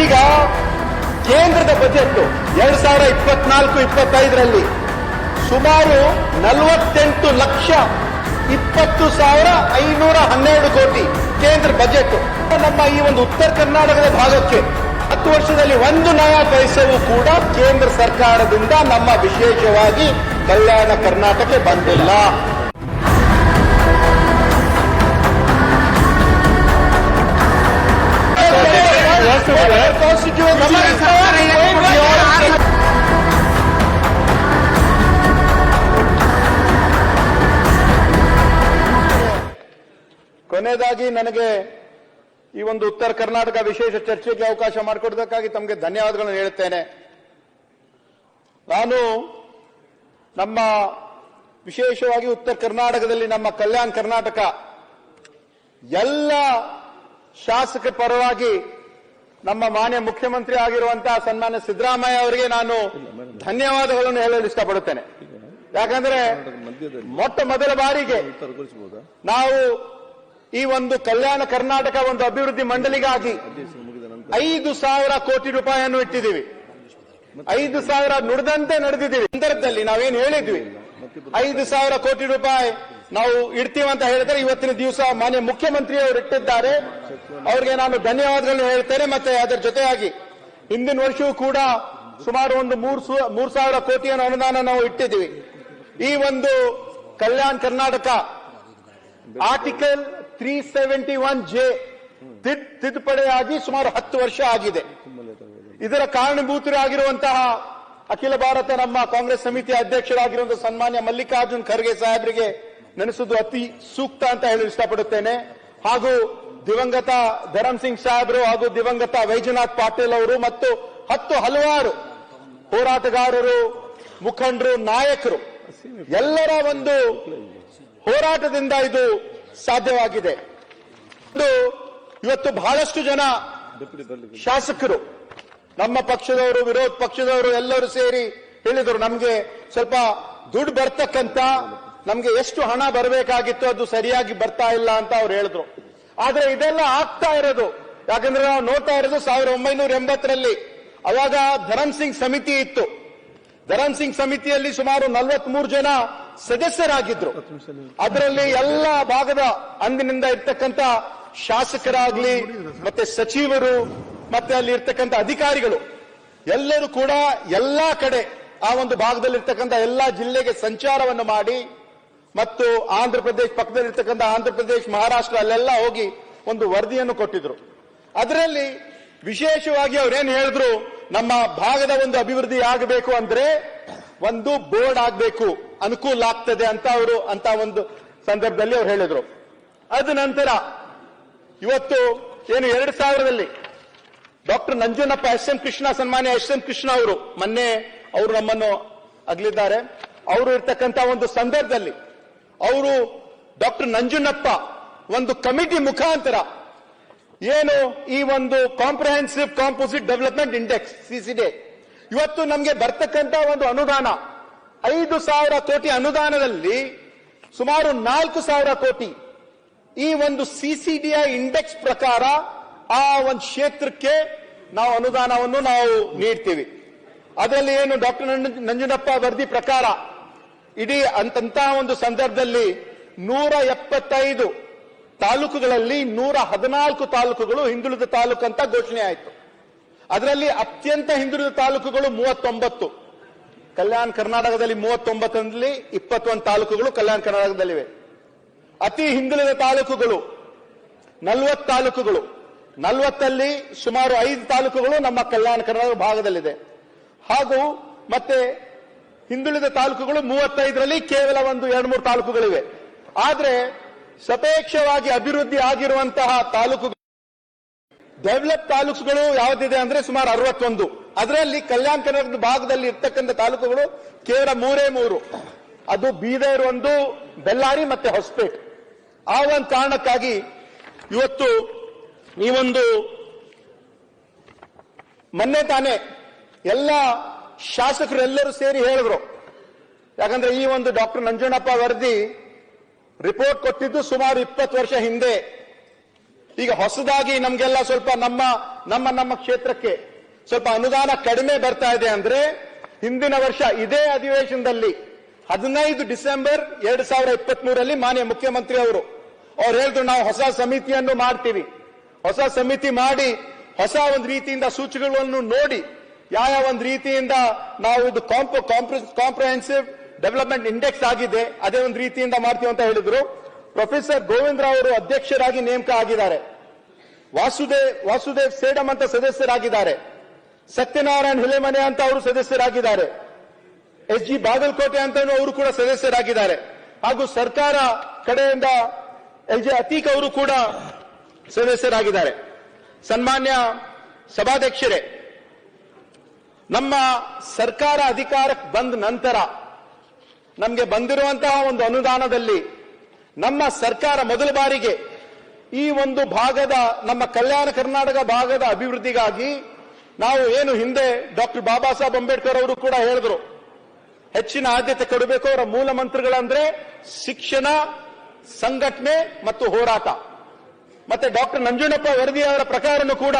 ಈಗ ಕೇಂದ್ರದ ಬಜೆಟ್ ಎರಡ್ ಸಾವಿರ ಇಪ್ಪತ್ನಾಲ್ಕು, ಇಪ್ಪತ್ತೈದರಲ್ಲಿ ಸುಮಾರು ನಲವತ್ತೆಂಟು ಲಕ್ಷ ಇಪ್ಪತ್ತು ಸಾವಿರ ಐನೂರ ಹನ್ನೆರಡು ಕೋಟಿ ಕೇಂದ್ರ ಬಜೆಟ್. ನಮ್ಮ ಈ ಒಂದು ಉತ್ತರ ಕರ್ನಾಟಕದ ಭಾಗಕ್ಕೆ ಹತ್ತು ವರ್ಷದಲ್ಲಿ ಒಂದು ನಯ ಪೈಸವೂ ಕೂಡ ಕೇಂದ್ರ ಸರ್ಕಾರದಿಂದ ನಮ್ಮ ವಿಶೇಷವಾಗಿ ಕಲ್ಯಾಣ ಕರ್ನಾಟಕಕ್ಕೆ ಬಂದಿಲ್ಲ. ಕೊನೆಯದಾಗಿ ನನಗೆ ಈ ಒಂದು ಉತ್ತರ ಕರ್ನಾಟಕ ವಿಶೇಷ ಚರ್ಚೆಗೆ ಅವಕಾಶ ಮಾಡಿಕೊಡೋದಕ್ಕಾಗಿ ತಮಗೆ ಧನ್ಯವಾದಗಳನ್ನು ಹೇಳುತ್ತೇನೆ. ನಾನು ನಮ್ಮ ವಿಶೇಷವಾಗಿ ಉತ್ತರ ಕರ್ನಾಟಕದಲ್ಲಿ ನಮ್ಮ ಕಲ್ಯಾಣ ಕರ್ನಾಟಕ ಎಲ್ಲ ಶಾಸಕ ಪರವಾಗಿ ನಮ್ಮ ಮಾನ್ಯ ಮುಖ್ಯಮಂತ್ರಿ ಆಗಿರುವಂತಹ ಸನ್ಮಾನ್ಯ ಸಿದ್ದರಾಮಯ್ಯ ಅವರಿಗೆ ನಾನು ಧನ್ಯವಾದಗಳನ್ನು ಹೇಳಲು ಇಷ್ಟಪಡುತ್ತೇನೆ. ಯಾಕಂದ್ರೆ ಮೊಟ್ಟ ಮೊದಲ ಬಾರಿಗೆ ನಾವು ಈ ಒಂದು ಕಲ್ಯಾಣ ಕರ್ನಾಟಕ ಒಂದು ಅಭಿವೃದ್ಧಿ ಮಂಡಳಿಗಾಗಿ ಐದು ಸಾವಿರ ಕೋಟಿ ರೂಪಾಯಿಯನ್ನು ಇಟ್ಟಿದ್ದೀವಿ. ಐದು ಸಾವಿರ ನುಡಿದಂತೆ ನಡೆದಿದ್ದೀವಿ. ಸಂದರ್ಭದಲ್ಲಿ ನಾವೇನು ಹೇಳಿದ್ವಿ? ಐದು ಸಾವಿರ ಕೋಟಿ ರೂಪಾಯಿ ನಾವು ಇಡ್ತೀವಿ ಅಂತ ಹೇಳಿದ್ರೆ ಇವತ್ತಿನ ದಿವಸ ಮಾನ್ಯ ಮುಖ್ಯಮಂತ್ರಿ ಅವರು ಇಟ್ಟಿದ್ದಾರೆ. ಅವರಿಗೆ ನಾನು ಧನ್ಯವಾದಗಳನ್ನು ಹೇಳ್ತೇನೆ. ಮತ್ತೆ ಅದರ ಜೊತೆಯಾಗಿ ಹಿಂದಿನ ವರ್ಷವೂ ಕೂಡ ಸುಮಾರು ಒಂದು ಮೂರು ಸಾವಿರ ಕೋಟಿಯ ಅನುದಾನ ನಾವು ಇಟ್ಟಿದ್ದೀವಿ. ಈ ಒಂದು Kalyana Karnataka article three seventy one J ತಿದ್ದುಪಡಿಯಾಗಿ ಸುಮಾರು ಹತ್ತು ವರ್ಷ ಆಗಿದೆ. ಇದರ ಕಾರಣಭೂತರಾಗಿರುವಂತಹ ಅಖಿಲ ಭಾರತ ನಮ್ಮ ಕಾಂಗ್ರೆಸ್ ಸಮಿತಿ ಅಧ್ಯಕ್ಷರಾಗಿರುವಂತಹ ಸನ್ಮಾನ್ಯ ಮಲ್ಲಿಕಾರ್ಜುನ್ ಖರ್ಗೆ ಸಾಹೇಬರಿಗೆ ನೆನೆಸುವುದು ಅತಿ ಸೂಕ್ತ ಅಂತ ಹೇಳಲು ಇಷ್ಟಪಡುತ್ತೇನೆ. ಹಾಗೂ ದಿವಂಗತ ಧರಮ್ ಸಿಂಗ್ ಸಾಹೇಬ್ರು ಹಾಗೂ ದಿವಂಗತ ವೈಜನಾಥ್ ಪಾಟೀಲ್ ಅವರು ಮತ್ತು ಹತ್ತು ಹಲವಾರು ಹೋರಾಟಗಾರರು, ಮುಖಂಡರು, ನಾಯಕರು, ಎಲ್ಲರ ಒಂದು ಹೋರಾಟದಿಂದ ಇದು ಸಾಧ್ಯವಾಗಿದೆ. ಇವತ್ತು ಬಹಳಷ್ಟು ಜನ ಶಾಸಕರು, ನಮ್ಮ ಪಕ್ಷದವರು, ವಿರೋಧ ಪಕ್ಷದವರು ಎಲ್ಲರೂ ಸೇರಿ ಹೇಳಿದರು, ನಮಗೆ ಸ್ವಲ್ಪ ದುಡ್ಡು ಬರ್ತಕ್ಕಂತ ನಮ್ಗೆ ಎಷ್ಟು ಹಣ ಬರಬೇಕಾಗಿತ್ತು ಅದು ಸರಿಯಾಗಿ ಬರ್ತಾ ಇಲ್ಲ ಅಂತ ಅವ್ರು ಹೇಳಿದ್ರು. ಆದ್ರೆ ಇದೆಲ್ಲ ಆಗ್ತಾ ಇರೋದು. ಯಾಕಂದ್ರೆ ನಾವು ನೋಡ್ತಾ ಇರೋದು ಸಾವಿರದ ಒಂಬೈನೂರ ಎಂಬತ್ತರಲ್ಲಿ ಅವಾಗ ಧರಮ್ ಸಿಂಗ್ ಸಮಿತಿ ಇತ್ತು. ಧರಮ್ ಸಿಂಗ್ ಸಮಿತಿಯಲ್ಲಿ ಸುಮಾರು ನಲವತ್ಮೂರು ಜನ ಸದಸ್ಯರಾಗಿದ್ರು. ಅದರಲ್ಲಿ ಎಲ್ಲ ಭಾಗದ ಅಂದಿನಿಂದ ಇರ್ತಕ್ಕಂಥ ಶಾಸಕರಾಗ್ಲಿ, ಮತ್ತೆ ಸಚಿವರು, ಮತ್ತೆ ಅಲ್ಲಿ ಇರ್ತಕ್ಕಂಥ ಅಧಿಕಾರಿಗಳು, ಎಲ್ಲರೂ ಕೂಡ ಎಲ್ಲಾ ಕಡೆ ಆ ಒಂದು ಭಾಗದಲ್ಲಿ ಇರ್ತಕ್ಕಂಥ ಎಲ್ಲಾ ಜಿಲ್ಲೆಗೆ ಸಂಚಾರವನ್ನು ಮಾಡಿ ಮತ್ತು ಆಂಧ್ರ ಪ್ರದೇಶ ಪಕ್ಕದಲ್ಲಿರ್ತಕ್ಕಂಥ ಆಂಧ್ರ ಪ್ರದೇಶ, ಮಹಾರಾಷ್ಟ್ರ ಅಲ್ಲೆಲ್ಲ ಹೋಗಿ ಒಂದು ವರದಿಯನ್ನು ಕೊಟ್ಟಿದ್ರು. ಅದರಲ್ಲಿ ವಿಶೇಷವಾಗಿ ಅವ್ರೇನ್ ಹೇಳಿದ್ರು? ನಮ್ಮ ಭಾಗದ ಒಂದು ಅಭಿವೃದ್ಧಿ ಆಗಬೇಕು ಅಂದ್ರೆ ಒಂದು ಬೋರ್ಡ್ ಆಗಬೇಕು, ಅನುಕೂಲ ಆಗ್ತದೆ ಅಂತ ಅವರು ಅಂತ ಒಂದು ಸಂದರ್ಭದಲ್ಲಿ ಅವ್ರು ಹೇಳಿದ್ರು. ಅದ ನಂತರ ಇವತ್ತು ಏನು ಎರಡು ಸಾವಿರದಲ್ಲಿ doctor Nanjunappa, S M Krishna, ಸನ್ಮಾನ್ಯ ಎಸ್ ಎಂ ಕೃಷ್ಣ ಅವರು ಮೊನ್ನೆ ಅವರು ನಮ್ಮನ್ನು ಅಗಲಿದ್ದಾರೆ. ಅವರು ಇರ್ತಕ್ಕಂಥ ಒಂದು ಸಂದರ್ಭದಲ್ಲಿ ಅವರು ಡಾಕ್ಟರ್ ನಂಜುನಪ್ಪ ಒಂದು ಕಮಿಟಿ ಮುಖಾಂತರ ಏನು ಈ ಒಂದು comprehensive composite development index CCD ಇವತ್ತು ನಮಗೆ ಬರ್ತಕ್ಕಂಥ ಒಂದು ಅನುದಾನ, ಐದು ಸಾವಿರ ಕೋಟಿ ಅನುದಾನದಲ್ಲಿ ಸುಮಾರು ನಾಲ್ಕು ಸಾವಿರ ಕೋಟಿ. ಈ ಒಂದು ಸಿಸಿಡಿಯ ಇಂಡೆಕ್ಸ್ ಪ್ರಕಾರ ಆ ಒಂದು ಕ್ಷೇತ್ರಕ್ಕೆ ನಾವು ಅನುದಾನವನ್ನು ನಾವು ನೀಡ್ತೀವಿ. ಅದರಲ್ಲಿ ಏನು ಡಾಕ್ಟರ್ ನಂಜುನಪ್ಪ ವರದಿ ಪ್ರಕಾರ ಇಡೀ ಅಂತಂತ ಒಂದು ಸಂದರ್ಭದಲ್ಲಿ ನೂರ ಎಪ್ಪತ್ತೈದು ತಾಲೂಕುಗಳಲ್ಲಿ ನೂರ ಹದಿನಾಲ್ಕು ತಾಲೂಕುಗಳು ಹಿಂದುಳಿದ ತಾಲೂಕು ಅಂತ ಘೋಷಣೆ ಆಯಿತು. ಅದರಲ್ಲಿ ಅತ್ಯಂತ ಹಿಂದುಳಿದ ತಾಲೂಕುಗಳು ಮೂವತ್ತೊಂಬತ್ತು. ಕಲ್ಯಾಣ ಕರ್ನಾಟಕದಲ್ಲಿ ಮೂವತ್ತೊಂಬತ್ತರಲ್ಲಿ ಇಪ್ಪತ್ತೊಂದು ತಾಲೂಕುಗಳು ಕಲ್ಯಾಣ ಕರ್ನಾಟಕದಲ್ಲಿವೆ. ಅತಿ ಹಿಂದುಳಿದ ತಾಲೂಕುಗಳು ನಲವತ್ತು ತಾಲೂಕುಗಳು. ನಲವತ್ತಲ್ಲಿ ಸುಮಾರು ಐದು ತಾಲೂಕುಗಳು ನಮ್ಮ ಕಲ್ಯಾಣ ಕರ್ನಾಟಕ ಭಾಗದಲ್ಲಿದೆ. ಹಾಗೂ ಮತ್ತೆ ಹಿಂದುಳಿದ ತಾಲೂಕುಗಳು ಮೂವತ್ತೈದರಲ್ಲಿ ಕೇವಲ ಒಂದು, ಎರಡು, ಮೂರು ತಾಲೂಕುಗಳಿವೆ. ಆದ್ರೆ ಸಪೇಕ್ಷವಾಗಿ ಅಭಿವೃದ್ಧಿ ಆಗಿರುವಂತಹ ತಾಲೂಕುಗಳು ಡೆವಲಪ್ ತಾಲೂಕುಗಳು ಯಾವ್ದಿದೆ ಅಂದ್ರೆ ಸುಮಾರು ಅರವತ್ತೊಂದು. ಅದರಲ್ಲಿ ಕಲ್ಯಾಣ ಕರ್ನಾಟಕದ ಭಾಗದಲ್ಲಿ ಇರ್ತಕ್ಕಂಥ ತಾಲೂಕುಗಳು ಕೇವಲ ಮೂರೇ ಮೂರು. ಅದು ಬೀದರ್ ಒಂದು, ಬೆಳ್ಳಾರಿ ಮತ್ತೆ ಹೊಸಪೇಟೆ. ಆ ಒಂದು ಕಾರಣಕ್ಕಾಗಿ ಇವತ್ತು ಒಂದು ಮೊನ್ನೆ ತಾನೇ ಎಲ್ಲ ಶಾಸಕರು ಎಲ್ಲರೂ ಸೇರಿ ಹೇಳಿದ್ರು. ಯಾಕಂದ್ರೆ ಈ ಒಂದು ಡಾಕ್ಟರ್ ನಂಜುಣಪ್ಪ ವರದಿ ರಿಪೋರ್ಟ್ ಕೊಟ್ಟಿದ್ದು ಸುಮಾರು ಇಪ್ಪತ್ತು ವರ್ಷ ಹಿಂದೆ. ಈಗ ಹೊಸದಾಗಿ ನಮ್ಗೆಲ್ಲ ಸ್ವಲ್ಪ ನಮ್ಮ ನಮ್ಮ ನಮ್ಮ ಕ್ಷೇತ್ರಕ್ಕೆ ಸ್ವಲ್ಪ ಅನುದಾನ ಕಡಿಮೆ ಬರ್ತಾ ಇದೆ ಅಂದ್ರೆ ಹಿಂದಿನ ವರ್ಷ ಇದೇ ಅಧಿವೇಶನದಲ್ಲಿ ಹದಿನೈದು ಡಿಸೆಂಬರ್ ಎರಡ್ ಸಾವಿರ ಇಪ್ಪತ್ತ್ ಮೂರಲ್ಲಿ ಮಾನ್ಯ ಮುಖ್ಯಮಂತ್ರಿ ಅವರು, ಅವ್ರು ಹೇಳಿದ್ರು ನಾವು ಹೊಸ ಸಮಿತಿಯನ್ನು ಮಾಡ್ತೀವಿ. ಹೊಸ ಸಮಿತಿ ಮಾಡಿ ಹೊಸ ಒಂದು ರೀತಿಯಿಂದ ಸೂಚನೆಗಳನ್ನು ನೋಡಿ ಯಾವ ಒಂದು ರೀತಿಯಿಂದ ನಾವು ಇದು ಕಾಂಪ್ರಹೆನ್ಸಿವ್ ಡೆವಲಪ್ಮೆಂಟ್ ಇಂಡೆಕ್ಸ್ ಆಗಿದೆ, ಅದೇ ಒಂದು ರೀತಿಯಿಂದ ಮಾಡ್ತೀವಿ ಅಂತ ಹೇಳಿದ್ರು. ಪ್ರೊಫೆಸರ್ ಗೋವಿಂದ್ರ ಅವರು ಅಧ್ಯಕ್ಷರಾಗಿ ನೇಮಕ ಆಗಿದ್ದಾರೆ. ವಾಸುದೇವ್ ವಾಸುದೇವ್ ಸೇಡಂ ಅಂತ ಸದಸ್ಯರಾಗಿದ್ದಾರೆ. ಸತ್ಯನಾರಾಯಣ ಹಿಲೇಮನೆ ಅಂತ ಅವರು ಸದಸ್ಯರಾಗಿದ್ದಾರೆ. ಎಸ್ ಜಿ ಬಾಗಲಕೋಟೆ ಅಂತ ಅವರು ಕೂಡ ಸದಸ್ಯರಾಗಿದ್ದಾರೆ. ಹಾಗೂ ಸರ್ಕಾರ ಕಡೆಯಿಂದ ಎಲ್ ಜೆ ಅತೀಕ್ ಅವರು ಕೂಡ ಸದಸ್ಯರಾಗಿದ್ದಾರೆ. ಸನ್ಮಾನ್ಯ ಸಭಾಧ್ಯಕ್ಷರೇ ನಮ್ಮ ಸರ್ಕಾರ ಅಧಿಕಾರಕ್ಕೆ ಬಂದ ನಂತರ ನಮಗೆ ಬಂದಿರುವಂತಹ ಒಂದು ಅನುದಾನದಲ್ಲಿ ನಮ್ಮ ಸರ್ಕಾರ ಮೊದಲ ಬಾರಿಗೆ ಈ ಒಂದು ಭಾಗದ ನಮ್ಮ ಕಲ್ಯಾಣ ಕರ್ನಾಟಕ ಭಾಗದ ಅಭಿವೃದ್ಧಿಗಾಗಿ ನಾವು ಏನು ಹಿಂದೆ ಡಾಕ್ಟರ್ ಬಾಬಾ ಸಾಹೇಬ್ ಅಂಬೇಡ್ಕರ್ ಅವರು ಕೂಡ ಹೇಳಿದ್ರು, ಹೆಚ್ಚಿನ ಆದ್ಯತೆ ಕೊಡಬೇಕು ಅವರ ಮೂಲ ಮಂತ್ರಗಳಂದ್ರೆ ಶಿಕ್ಷಣ, ಸಂಘಟನೆ ಮತ್ತು ಹೋರಾಟ. ಮತ್ತೆ ಡಾಕ್ಟರ್ ನಂಜುಂಡಪ್ಪ ವರದಿ ಅವರ ಪ್ರಕಾರನೂ ಕೂಡ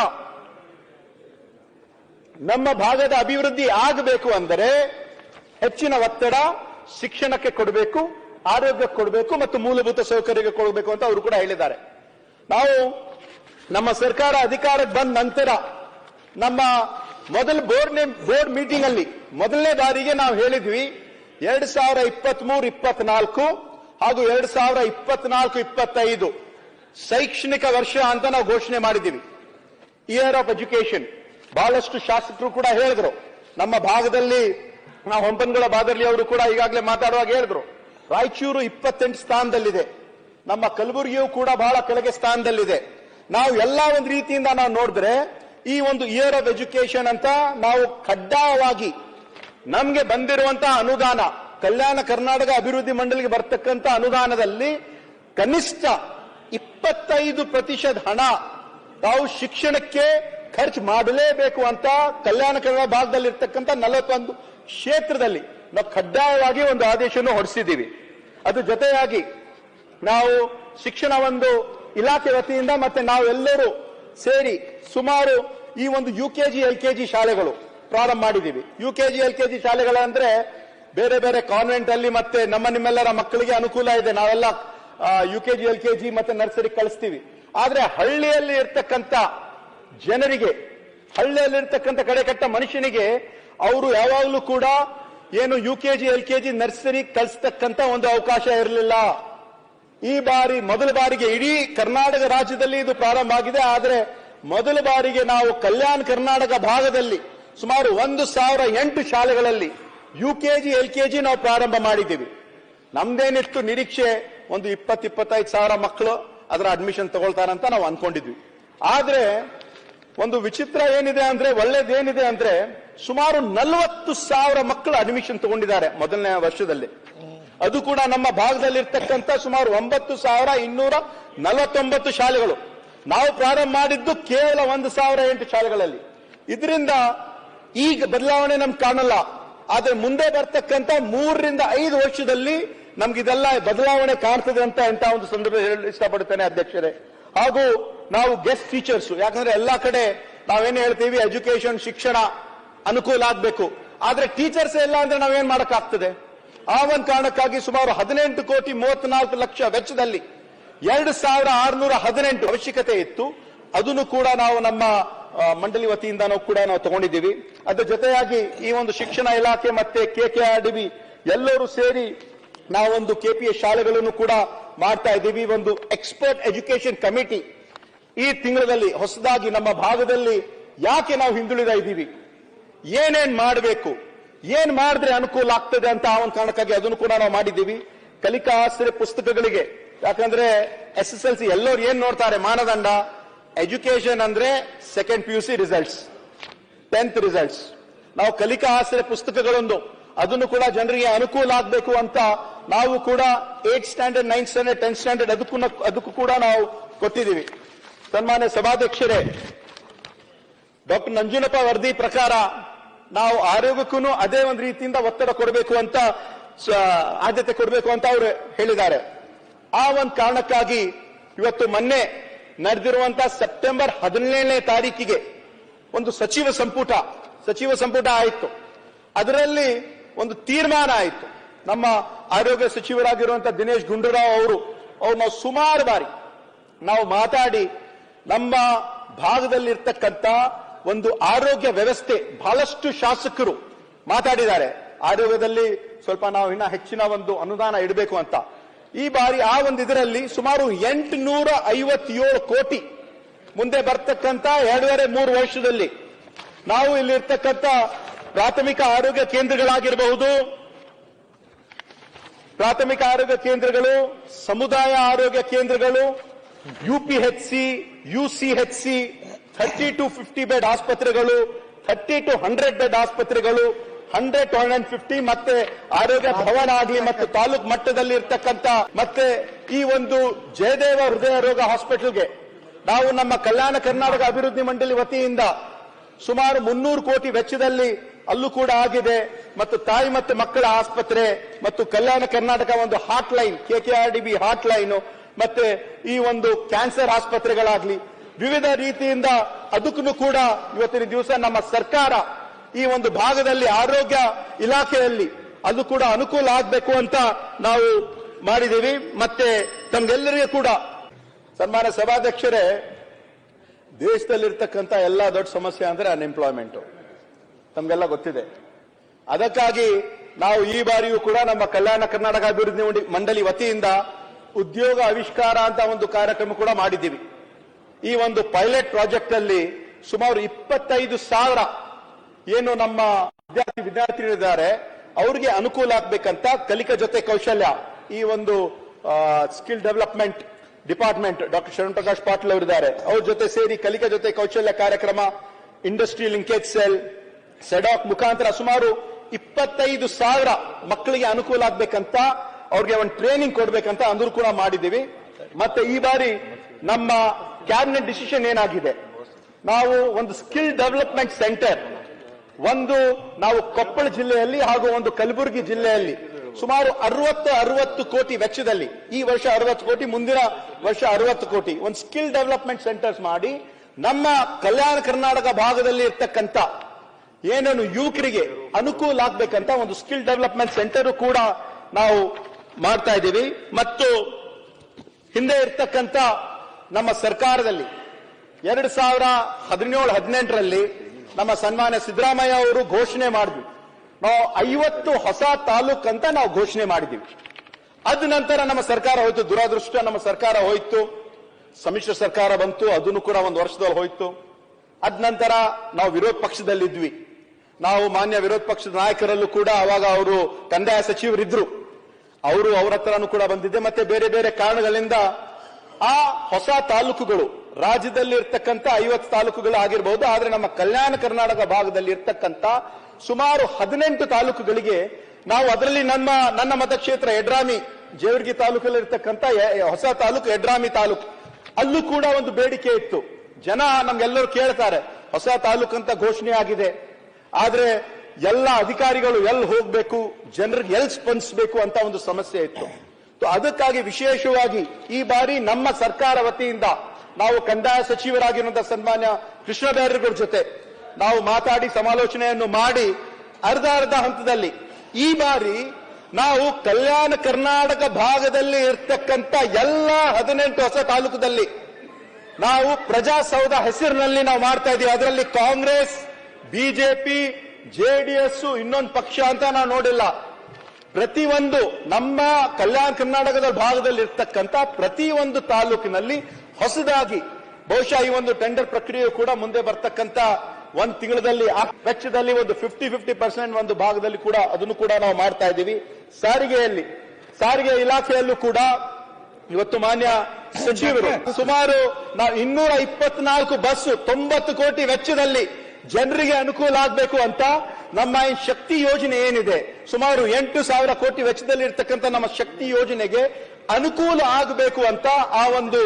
ನಮ್ಮ ಭಾಗದ ಅಭಿವೃದ್ಧಿ ಆಗಬೇಕು ಅಂದರೆ ಹೆಚ್ಚಿನ ಒತ್ತಡ ಶಿಕ್ಷಣಕ್ಕೆ ಕೊಡಬೇಕು ಆರೋಗ್ಯಕ್ಕೆ ಕೊಡಬೇಕು ಮತ್ತು ಮೂಲಭೂತ ಸೌಕರ್ಯಕ್ಕೆ ಕೊಡಬೇಕು ಅಂತ ಅವರು ಕೂಡ ಹೇಳಿದ್ದಾರೆ. ನಾವು ನಮ್ಮ ಸರ್ಕಾರ ಅಧಿಕಾರಕ್ಕೆ ಬಂದ ನಂತರ ನಮ್ಮ ಮೊದಲ ಬೋರ್ಡ್ ಬೋರ್ಡ್ ಮೀಟಿಂಗ್ ಅಲ್ಲಿ ಮೊದಲನೇ ಬಾರಿಗೆ ನಾವು ಹೇಳಿದ್ವಿ, ಎರಡ್ ಸಾವಿರ ಇಪ್ಪತ್ತ್ ಮೂರು ಇಪ್ಪತ್ನಾಲ್ಕು ಹಾಗೂ ಎರಡ್ ಸಾವಿರ ಇಪ್ಪತ್ನಾಲ್ಕು, ಇಪ್ಪತ್ತೈದು ಶೈಕ್ಷಣಿಕ ವರ್ಷ ಅಂತ ನಾವು ಘೋಷಣೆ ಮಾಡಿದ್ದೀವಿ. ಇಯರ್ ಆಫ್ ಎಜುಕೇಶನ್ ಬಹಳಷ್ಟು ಶಾಸಕರು ಕೂಡ ಹೇಳಿದ್ರು. ನಮ್ಮ ಭಾಗದಲ್ಲಿ ನಾವು ಹೊಂಪನಗಳ ಬಾದರ್ಲಿ ಅವರು ಕೂಡ ಈಗಾಗಲೇ ಮಾತಾಡುವಾಗ ಹೇಳಿದ್ರು. ರಾಯಚೂರು ಇಪ್ಪತ್ತೆಂಟು ಸ್ಥಾನದಲ್ಲಿದೆ. ನಮ್ಮ ಕಲಬುರಗಿಯು ಕೂಡ ಬಹಳ ಕೆಳಗೆ ಸ್ಥಾನದಲ್ಲಿದೆ. ನಾವು ಎಲ್ಲ ಒಂದು ರೀತಿಯಿಂದ ನಾವು ನೋಡಿದ್ರೆ ಈ ಒಂದು ಇಯರ್ ಆಫ್ ಎಜುಕೇಶನ್ ಅಂತ ನಾವು ಕಡ್ಡಾಯವಾಗಿ ನಮಗೆ ಬಂದಿರುವಂತಹ ಅನುದಾನ, ಕಲ್ಯಾಣ ಕರ್ನಾಟಕ ಅಭಿವೃದ್ಧಿ ಮಂಡಳಿಗೆ ಬರ್ತಕ್ಕಂಥ ಅನುದಾನದಲ್ಲಿ ಕನಿಷ್ಠ ಇಪ್ಪತ್ತೈದು ಪ್ರತಿಶತ ಹಣ ನಾವು ಶಿಕ್ಷಣಕ್ಕೆ ಖರ್ಚು ಮಾಡಲೇಬೇಕು ಅಂತ ಕಲ್ಯಾಣ ಕನ್ನಡ ಭಾಗದಲ್ಲಿ ಇರ್ತಕ್ಕಂತ ನಲವತ್ತೊಂದು ಕ್ಷೇತ್ರದಲ್ಲಿ ನಾವು ಕಡ್ಡಾಯವಾಗಿ ಒಂದು ಆದೇಶವನ್ನು ಹೊರಡಿಸಿದ್ದೀವಿ. ಅದ್ರ ಜೊತೆಯಾಗಿ ನಾವು ಶಿಕ್ಷಣ ಒಂದು ಇಲಾಖೆ ವತಿಯಿಂದ ಮತ್ತೆ ನಾವೆಲ್ಲರೂ ಸೇರಿ ಸುಮಾರು ಈ ಒಂದು U K G L K G ಶಾಲೆಗಳು ಪ್ರಾರಂಭ ಮಾಡಿದ್ದೀವಿ. U K G L K G ಶಾಲೆಗಳಂದ್ರೆ ಬೇರೆ ಬೇರೆ ಕಾನ್ವೆಂಟ್ ಅಲ್ಲಿ ಮತ್ತೆ ನಮ್ಮ ನಿಮ್ಮೆಲ್ಲರ ಮಕ್ಕಳಿಗೆ ಅನುಕೂಲ ಇದೆ. ನಾವೆಲ್ಲ U K G L K G ಮತ್ತೆ ನರ್ಸರಿ ಕಳಿಸ್ತೀವಿ. ಆದ್ರೆ ಹಳ್ಳಿಯಲ್ಲಿ ಇರ್ತಕ್ಕಂಥ ಜನರಿಗೆ ಹಳ್ಳಿಯಲ್ಲಿ ಕಡೆ ಕಟ್ಟ ಮನುಷ್ಯನಿಗೆ, ಅವರು ಯಾವಾಗಲೂ ಕೂಡ ಏನು U K G L K G nursery ಕಲಿಸ್ತಕ್ಕಂಥ ಒಂದು ಅವಕಾಶ ಇರಲಿಲ್ಲ. ಈ ಬಾರಿ, ಮೊದಲ ಬಾರಿಗೆ ಇಡೀ ಕರ್ನಾಟಕ ರಾಜ್ಯದಲ್ಲಿ ಇದು ಪ್ರಾರಂಭ ಆಗಿದೆ. ಆದರೆ ಮೊದಲ ಬಾರಿಗೆ ನಾವು ಕಲ್ಯಾಣ ಕರ್ನಾಟಕ ಭಾಗದಲ್ಲಿ ಸುಮಾರು ಒಂದು ಸಾವಿರ ಎಂಟು ಶಾಲೆಗಳಲ್ಲಿ U K G L K G ನಾವು ಪ್ರಾರಂಭ ಮಾಡಿದ್ದೀವಿ. ನಮ್ದೇನಿಷ್ಟು ನಿರೀಕ್ಷೆ? ಒಂದು ಇಪ್ಪತ್ತು, ಇಪ್ಪತ್ತೈದು ಸಾವಿರ ಮಕ್ಕಳು ಅದರ ಅಡ್ಮಿಷನ್ ತಗೊಳ್ತಾರಂತ ನಾವು ಅನ್ಕೊಂಡಿದ್ವಿ. ಆದ್ರೆ ಒಂದು ವಿಚಿತ್ರ ಏನಿದೆ ಅಂದ್ರೆ, ಒಳ್ಳೇದೇನಿದೆ ಅಂದ್ರೆ ಸುಮಾರು ನಲವತ್ತು ಸಾವಿರ ಮಕ್ಕಳು ಅಡ್ಮಿಷನ್ ತಗೊಂಡಿದ್ದಾರೆ ಮೊದಲನೇ ವರ್ಷದಲ್ಲಿ. ಅದು ಕೂಡ ನಮ್ಮ ಭಾಗದಲ್ಲಿ ಭಾಗದಲ್ಲಿರ್ತಕ್ಕಂಥ ಸುಮಾರು ಒಂಬತ್ತು ಸಾವಿರ ಇನ್ನೂರ ನಲವತ್ತೊಂಬತ್ತು ಶಾಲೆಗಳು. ನಾವು ಪ್ರಾರಂಭ ಮಾಡಿದ್ದು ಕೇವಲ ಒಂದು ಸಾವಿರ ಎಂಟು ಶಾಲೆಗಳಲ್ಲಿ. ಇದರಿಂದ ಈಗ ಬದಲಾವಣೆ ನಮ್ಗೆ ಕಾಣಲ್ಲ. ಆದ್ರೆ ಮುಂದೆ ಬರ್ತಕ್ಕಂಥ ಮೂರರಿಂದ ಐದು ವರ್ಷದಲ್ಲಿ ನಮ್ಗಿದೆಲ್ಲ ಬದಲಾವಣೆ ಕಾಣ್ತದೆ ಅಂತ ಎಂತ ಒಂದು ಸಂದರ್ಭ ಹೇಳಲು ಇಷ್ಟಪಡುತ್ತೇನೆ ಅಧ್ಯಕ್ಷರೇ. ಹಾಗೂ ನಾವು ಗೆಸ್ಟ್ ಟೀಚರ್ಸ್ ಯಾಕಂದ್ರೆ ಎಲ್ಲಾ ಕಡೆ ನಾವೇನು ಹೇಳ್ತೀವಿ ಎಜುಕೇಶನ್ ಶಿಕ್ಷಣ ಅನುಕೂಲ ಆಗ್ಬೇಕು. ಆದ್ರೆ ಟೀಚರ್ಸ್ ಇಲ್ಲ ಅಂದ್ರೆ ನಾವೇನ್ ಮಾಡಕ್ಕಾಗ್ತದೆ? ಆ ಒಂದು ಕಾರಣಕ್ಕಾಗಿ ಸುಮಾರು ಹದಿನೆಂಟು ಕೋಟಿ ಮೂವತ್ನಾಲ್ಕು ಲಕ್ಷ ವೆಚ್ಚದಲ್ಲಿ ಎರಡು ಸಾವಿರ ಆರುನೂರ ಹದಿನೆಂಟು ಅವಶ್ಯಕತೆ ಇತ್ತು. ಅದನ್ನು ಕೂಡ ನಾವು ನಮ್ಮ ಮಂಡಳಿ ವತಿಯಿಂದ ನಾವು ಕೂಡ ನಾವು ತಗೊಂಡಿದ್ದೀವಿ. ಅದ್ರ ಜೊತೆಯಾಗಿ ಈ ಒಂದು ಶಿಕ್ಷಣ ಇಲಾಖೆ ಮತ್ತೆ ಕೆ ಕೆ ಆರ್ ಡಿ ಎಲ್ಲರೂ ಸೇರಿ ನಾವೊಂದು ಕೆಪಿಎಸ್ ಶಾಲೆಗಳನ್ನು ಕೂಡ ಮಾಡ್ತಾ ಇದ್ದೀವಿ. ಒಂದು ಎಕ್ಸ್ಪರ್ಟ್ ಎಜುಕೇಶನ್ ಕಮಿಟಿ ಈ ತಿಂಗಳಲ್ಲಿ ಹೊಸದಾಗಿ ನಮ್ಮ ಭಾಗದಲ್ಲಿ ಯಾಕೆ ನಾವು ಹಿಂದುಳಿದ ಇದ್ದೀವಿ? ಏನೇನ್ ಮಾಡಬೇಕು? ಏನ್ ಮಾಡಿದ್ರೆ ಅನುಕೂಲ ಆಗ್ತದೆ ಅಂತ ಆ ಒಂದು ಕಾರಣಕ್ಕಾಗಿ ಅದನ್ನು ಕೂಡ ನಾವು ಮಾಡಿದ್ದೀವಿ. ಕಲಿಕಾ ಆಶ್ರಯ ಪುಸ್ತಕಗಳಿಗೆ, ಯಾಕಂದ್ರೆ ಎಸ್ ಎಸ್ ಎಲ್ ಸಿ ಎಲ್ಲರೂ ಏನ್ ನೋಡ್ತಾರೆ? ಮಾನದಂಡ ಎಜುಕೇಶನ್ ಅಂದ್ರೆ second P U C results tenth results ನಾವು ಕಲಿಕಾ ಆಶ್ರಯ ಪುಸ್ತಕಗಳೊಂದು, ಅದನ್ನು ಕೂಡ ಜನರಿಗೆ ಅನುಕೂಲ ಆಗಬೇಕು ಅಂತ ನಾವು ಕೂಡ eight standard nine standard tenth standard ಅದಕ್ಕೂ ಅದಕ್ಕೂ ಕೂಡ ನಾವು ಕೊಟ್ಟಿದ್ದೀವಿ. ಸನ್ಮಾನ್ಯ ಸಭಾಧ್ಯಕ್ಷರೇ, ಡಾಕ್ಟರ್ ನಂಜುನಪ್ಪ ವರದಿ ಪ್ರಕಾರ ನಾವು ಆರೋಗ್ಯಕ್ಕೂ ಅದೇ ಒಂದು ರೀತಿಯಿಂದ ಒತ್ತಡ ಕೊಡಬೇಕು ಅಂತ ಆದ್ಯತೆ ಕೊಡಬೇಕು ಅಂತ ಅವರು ಹೇಳಿದ್ದಾರೆ. ಆ ಒಂದು ಕಾರಣಕ್ಕಾಗಿ ಇವತ್ತು ಮೊನ್ನೆ ನಡೆದಿರುವಂತ ಸೆಪ್ಟೆಂಬರ್ ಹದಿನೇಳನೇ ತಾರೀಕಿಗೆ ಒಂದು ಸಚಿವ ಸಂಪುಟ ಸಚಿವ ಸಂಪುಟ ಆಯಿತು. ಅದರಲ್ಲಿ ಒಂದು ತೀರ್ಮಾನ ಆಯಿತು. ನಮ್ಮ ಆರೋಗ್ಯ ಸಚಿವರಾಗಿರುವಂತಹ ದಿನೇಶ್ ಗುಂಡೂರಾವ್ ಅವರು ಅವ್ರು ನಾವು ಸುಮಾರು ಬಾರಿ ನಾವು ಮಾತಾಡಿ ನಮ್ಮ ಭಾಗದಲ್ಲಿರ್ತಕ್ಕಂಥ ಒಂದು ಆರೋಗ್ಯ ವ್ಯವಸ್ಥೆ ಬಹಳಷ್ಟು ಶಾಸಕರು ಮಾತಾಡಿದ್ದಾರೆ. ಆರೋಗ್ಯದಲ್ಲಿ ಸ್ವಲ್ಪ ನಾವು ಇನ್ನ ಹೆಚ್ಚಿನ ಒಂದು ಅನುದಾನ ಇಡಬೇಕು ಅಂತ. ಈ ಬಾರಿ ಆ ಒಂದು ಇದರಲ್ಲಿ ಸುಮಾರು ಎಂಟುನೂರ ಐವತ್ತೇಳು ಕೋಟಿ ಮುಂದೆ ಬರ್ತಕ್ಕಂಥ ಎರಡೂವರೆ ಮೂರು ವರ್ಷದಲ್ಲಿ ನಾವು ಇಲ್ಲಿರ್ತಕ್ಕಂಥ ಪ್ರಾಥಮಿಕ ಆರೋಗ್ಯ ಕೇಂದ್ರಗಳಾಗಿರಬಹುದು ಪ್ರಾಥಮಿಕ ಆರೋಗ್ಯ ಕೇಂದ್ರಗಳು, ಸಮುದಾಯ ಆರೋಗ್ಯ ಕೇಂದ್ರಗಳು UPHC UCHC thirty to fifty bed ಆಸ್ಪತ್ರೆಗಳು ಥರ್ಟಿ ಟು ಹಂಡ್ರೆಡ್ ಬೆಡ್ ಆಸ್ಪತ್ರೆಗಳು ಹಂಡ್ರೆಡ್ ಟು ಹಂಡ್ರೆಡ್ ಫಿಫ್ಟಿ ಮತ್ತೆ ಆರೋಗ್ಯ ಭವನ ಆಗಲಿ ಮತ್ತು ತಾಲೂಕ್ ಮಟ್ಟದಲ್ಲಿ ಇರ್ತಕ್ಕಂಥ ಮತ್ತೆ ಈ ಒಂದು ಜಯದೇವ ಹೃದಯ ರೋಗ ಹಾಸ್ಪಿಟಲ್ಗೆ ನಾವು ನಮ್ಮ ಕಲ್ಯಾಣ ಕರ್ನಾಟಕ ಅಭಿವೃದ್ಧಿ ಮಂಡಳಿ ವತಿಯಿಂದ ಸುಮಾರು ಮುನ್ನೂರು ಕೋಟಿ ವೆಚ್ಚದಲ್ಲಿ ಅಲ್ಲೂ ಕೂಡ ಆಗಿದೆ. ಮತ್ತು ತಾಯಿ ಮತ್ತು ಮಕ್ಕಳ ಆಸ್ಪತ್ರೆ ಮತ್ತು ಕಲ್ಯಾಣ ಕರ್ನಾಟಕ ಒಂದು hot line KKR D B hot line ಮತ್ತೆ ಈ ಒಂದು ಕ್ಯಾನ್ಸರ್ ಆಸ್ಪತ್ರೆಗಳಾಗ್ಲಿ, ವಿವಿಧ ರೀತಿಯಿಂದ ಅದಕ್ಕೂ ಕೂಡ ಇವತ್ತಿನ ದಿವಸ ನಮ್ಮ ಸರ್ಕಾರ ಈ ಒಂದು ಭಾಗದಲ್ಲಿ ಆರೋಗ್ಯ ಇಲಾಖೆಯಲ್ಲಿ ಅದು ಕೂಡ ಅನುಕೂಲ ಆಗಬೇಕು ಅಂತ ನಾವು ಮಾಡಿದ್ದೀವಿ. ಮತ್ತೆ ತಮ್ಗೆಲ್ಲರಿಗೂ ಕೂಡ ಸನ್ಮಾನ ಸಭಾಧ್ಯಕ್ಷರೇ, ದೇಶದಲ್ಲಿರ್ತಕ್ಕಂಥ ಎಲ್ಲ ದೊಡ್ಡ ಸಮಸ್ಯೆ ಅಂದ್ರೆ ಅನ್ಎಂಪ್ಲಾಯ್ಮೆಂಟ್ ತಮ್ಗೆಲ್ಲ ಗೊತ್ತಿದೆ. ಅದಕ್ಕಾಗಿ ನಾವು ಈ ಬಾರಿಯೂ ಕೂಡ ನಮ್ಮ ಕಲ್ಯಾಣ ಕರ್ನಾಟಕ ಅಭಿವೃದ್ಧಿ ಮಂಡಿ- ಮಂಡಳಿ ವತಿಯಿಂದ ಉದ್ಯೋಗ ಆವಿಷ್ಕಾರ ಅಂತ ಒಂದು ಕಾರ್ಯಕ್ರಮ ಕೂಡ ಮಾಡಿದ್ದೀವಿ. ಈ ಒಂದು ಪೈಲಟ್ ಪ್ರಾಜೆಕ್ಟ್ ಅಲ್ಲಿ ಸುಮಾರು ಇಪ್ಪತ್ತೈದು ಸಾವಿರ ಏನು ನಮ್ಮ ವಿದ್ಯಾರ್ಥಿ ವಿದ್ಯಾರ್ಥಿಗಳಿದ್ದಾರೆ, ಅವ್ರಿಗೆ ಅನುಕೂಲ ಆಗ್ಬೇಕಂತ ಕಲಿಕಾ ಜೊತೆ ಕೌಶಲ್ಯ ಈ ಒಂದು skill development department doctor Sharan Prakash Patil ಅವರಿದ್ದಾರೆ. ಅವ್ರ ಜೊತೆ ಸೇರಿ ಕಲಿಕಾ ಜೊತೆ ಕೌಶಲ್ಯ ಕಾರ್ಯಕ್ರಮ ಇಂಡಸ್ಟ್ರಿ ಲಿಂಕೇಜ್ ಸೆಲ್ ಸೆಡಾಕ್ ಮುಖಾಂತರ ಸುಮಾರು ಇಪ್ಪತ್ತೈದು ಸಾವಿರ ಮಕ್ಕಳಿಗೆ ಅನುಕೂಲ ಆಗ್ಬೇಕಂತ, ಅವ್ರಿಗೆ ಒಂದು ಟ್ರೈನಿಂಗ್ ಕೊಡ್ಬೇಕಂತ ಅಂದ್ರೂ ಕೂಡ ಮಾಡಿದ್ದೀವಿ. ಮತ್ತೆ ಈ ಬಾರಿ ನಮ್ಮ ಕ್ಯಾಬಿನೆಟ್ ಡಿಸಿಷನ್ ಏನಾಗಿದೆ? ನಾವು ಒಂದು ಸ್ಕಿಲ್ ಡೆವಲಪ್ಮೆಂಟ್ ಸೆಂಟರ್ ಒಂದು ನಾವು ಕೊಪ್ಪಳ ಜಿಲ್ಲೆಯಲ್ಲಿ ಹಾಗೂ ಒಂದು ಕಲಬುರಗಿ ಜಿಲ್ಲೆಯಲ್ಲಿ ಸುಮಾರು ಅರವತ್ತು ಅರವತ್ತು ಕೋಟಿ ವೆಚ್ಚದಲ್ಲಿ, ಈ ವರ್ಷ ಅರವತ್ತು ಕೋಟಿ, ಮುಂದಿನ ವರ್ಷ ಅರವತ್ತು ಕೋಟಿ, ಒಂದು ಸ್ಕಿಲ್ ಡೆವಲಪ್ಮೆಂಟ್ ಸೆಂಟರ್ಸ್ ಮಾಡಿ ನಮ್ಮ ಕಲ್ಯಾಣ ಕರ್ನಾಟಕ ಭಾಗದಲ್ಲಿ ಇರ್ತಕ್ಕಂಥ ಏನೇನು ಯುವಕರಿಗೆ ಅನುಕೂಲ ಆಗ್ಬೇಕಂತ ಒಂದು ಸ್ಕಿಲ್ ಡೆವಲಪ್ಮೆಂಟ್ ಸೆಂಟರ್ ಕೂಡ ನಾವು ಮಾಡ್ತಾ ಇದ್ದೀವಿ. ಮತ್ತು ಹಿಂದೆ ಇರ್ತಕ್ಕಂಥ ನಮ್ಮ ಸರ್ಕಾರದಲ್ಲಿ ಎರಡು ಸಾವಿರ ಹದಿನೇಳು, ಹದಿನೆಂಟರಲ್ಲಿ ನಮ್ಮ ಸನ್ಮಾನ್ಯ ಸಿದ್ದರಾಮಯ್ಯ ಅವರು ಘೋಷಣೆ ಮಾಡಿದ್ವಿ ನಾವು ಐವತ್ತು ಹೊಸ ತಾಲೂಕ್ ಅಂತ ನಾವು ಘೋಷಣೆ ಮಾಡಿದ್ದೀವಿ. ಅದ ನಂತರ ನಮ್ಮ ಸರ್ಕಾರ ಹೋಯ್ತು. ದುರಾದೃಷ್ಟ ನಮ್ಮ ಸರ್ಕಾರ ಹೋಯ್ತು. ಸಮ್ಮಿಶ್ರ ಸರ್ಕಾರ ಬಂತು. ಅದನ್ನು ಕೂಡ ಒಂದು ವರ್ಷದಲ್ಲಿ ಹೋಯ್ತು. ಅದ ನಂತರ ನಾವು ವಿರೋಧ ಪಕ್ಷದಲ್ಲಿದ್ವಿ. ನಾವು ಮಾನ್ಯ ವಿರೋಧ ಪಕ್ಷದ ನಾಯಕರಲ್ಲೂ ಕೂಡ ಅವಾಗ ಅವರು ಕಂದಾಯ ಸಚಿವರಿದ್ರು. ಅವರು ಅವರ ಹತ್ರನೂ ಕೂಡ ಬಂದಿದ್ದೆ. ಮತ್ತೆ ಬೇರೆ ಬೇರೆ ಕಾರಣಗಳಿಂದ ಆ ಹೊಸ ತಾಲೂಕುಗಳು ರಾಜ್ಯದಲ್ಲಿ ಇರ್ತಕ್ಕಂಥ ಐವತ್ತು ತಾಲೂಕುಗಳು ಆಗಿರಬಹುದು ಆದ್ರೆ ನಮ್ಮ ಕಲ್ಯಾಣ ಕರ್ನಾಟಕ ಭಾಗದಲ್ಲಿ ಇರ್ತಕ್ಕಂಥ ಸುಮಾರು ಹದಿನೆಂಟು ತಾಲೂಕುಗಳಿಗೆ ನಾವು ಅದರಲ್ಲಿ ನಮ್ಮ, ನನ್ನ ಮತಕ್ಷೇತ್ರ ಯಡ್ರಾಮಿ ಜೇವರ್ಗಿ ತಾಲೂಕಲ್ಲಿ ಇರ್ತಕ್ಕಂಥ ಹೊಸ ತಾಲೂಕು ಯಡ್ರಾಮಿ ತಾಲೂಕು. ಅಲ್ಲೂ ಕೂಡ ಒಂದು ಬೇಡಿಕೆ ಇತ್ತು. ಜನ ನಮ್ಗೆಲ್ಲರೂ ಕೇಳ್ತಾರೆ, ಹೊಸ ತಾಲೂಕು ಅಂತ ಘೋಷಣೆ ಆಗಿದೆ. ಆದ್ರೆ ಎಲ್ಲ ಅಧಿಕಾರಿಗಳು ಎಲ್ಲಿ ಹೋಗ್ಬೇಕು, ಜನರಿಗೆ ಎಲ್ಲಿ ಸ್ಪಂದಿಸಬೇಕು ಅಂತ ಒಂದು ಸಮಸ್ಯೆ ಇತ್ತು. ಅದಕ್ಕಾಗಿ ವಿಶೇಷವಾಗಿ ಈ ಬಾರಿ ನಮ್ಮ ಸರ್ಕಾರ ವತಿಯಿಂದ ನಾವು ಕಂದಾಯ ಸಚಿವರಾಗಿರುವಂತಹ ಸನ್ಮಾನ್ಯ ಕೃಷ್ಣ ಬೈರೇಗೌಡ ಜೊತೆ ನಾವು ಮಾತಾಡಿ ಸಮಾಲೋಚನೆಯನ್ನು ಮಾಡಿ ಅರ್ಧ ಅರ್ಧ ಹಂತದಲ್ಲಿ ಈ ಬಾರಿ ನಾವು ಕಲ್ಯಾಣ ಕರ್ನಾಟಕ ಭಾಗದಲ್ಲಿ ಇರ್ತಕ್ಕಂಥ ಎಲ್ಲ ಹದಿನೆಂಟು ಹೊಸ ತಾಲೂಕದಲ್ಲಿ ನಾವು ಪ್ರಜಾಸೌಧ ಹೆಸರಿನಲ್ಲಿ ನಾವು ಮಾಡ್ತಾ ಇದ್ದೀವಿ ಅದರಲ್ಲಿ ಕಾಂಗ್ರೆಸ್ ಬಿಜೆಪಿ ಜೆಡಿಎಸ್ ಇನ್ನೊಂದು ಪಕ್ಷ ಅಂತ ನಾನು ನೋಡಿಲ್ಲ. ಪ್ರತಿಯೊಂದು ನಮ್ಮ ಕಲ್ಯಾಣ ಕರ್ನಾಟಕದ ಭಾಗದಲ್ಲಿ ಇರ್ತಕ್ಕಂಥ ಪ್ರತಿಯೊಂದು ತಾಲೂಕಿನಲ್ಲಿ ಹೊಸದಾಗಿ ಬಹುಶಃ ಈ ಒಂದು ಟೆಂಡರ್ ಪ್ರಕ್ರಿಯೆ ಕೂಡ ಮುಂದೆ ಬರ್ತಕ್ಕಂಥ ಒಂದು ತಿಂಗಳಲ್ಲಿ ಆ ವೆಚ್ಚದಲ್ಲಿ ಒಂದು ಫಿಫ್ಟಿ ಫಿಫ್ಟಿ ಪರ್ಸೆಂಟ್ ಒಂದು ಭಾಗದಲ್ಲಿ ಕೂಡ ಅದನ್ನು ಕೂಡ ನಾವು ಮಾಡ್ತಾ ಇದ್ದೀವಿ. ಸಾರಿಗೆಯಲ್ಲಿ, ಸಾರಿಗೆ ಇಲಾಖೆಯಲ್ಲೂ ಕೂಡ ಇವತ್ತು ಮಾನ್ಯ ಸಚಿವರು ಸುಮಾರು ನಾವು ಇನ್ನೂರ ಇಪ್ಪತ್ನಾಲ್ಕು ಬಸ್ ತೊಂಬತ್ತು ಕೋಟಿ ವೆಚ್ಚದಲ್ಲಿ ಜನರಿಗೆ ಅನುಕೂಲ ಆಗಬೇಕು ಅಂತ ನಮ್ಮ ಈ ಶಕ್ತಿ ಯೋಜನೆ ಏನಿದೆ, ಸುಮಾರು ಎಂಟು ಸಾವಿರ ಕೋಟಿ ವೆಚ್ಚದಲ್ಲಿ ಇರ್ತಕ್ಕಂಥ ನಮ್ಮ ಶಕ್ತಿ ಯೋಜನೆಗೆ ಅನುಕೂಲ ಆಗಬೇಕು ಅಂತ ಆ ಒಂದು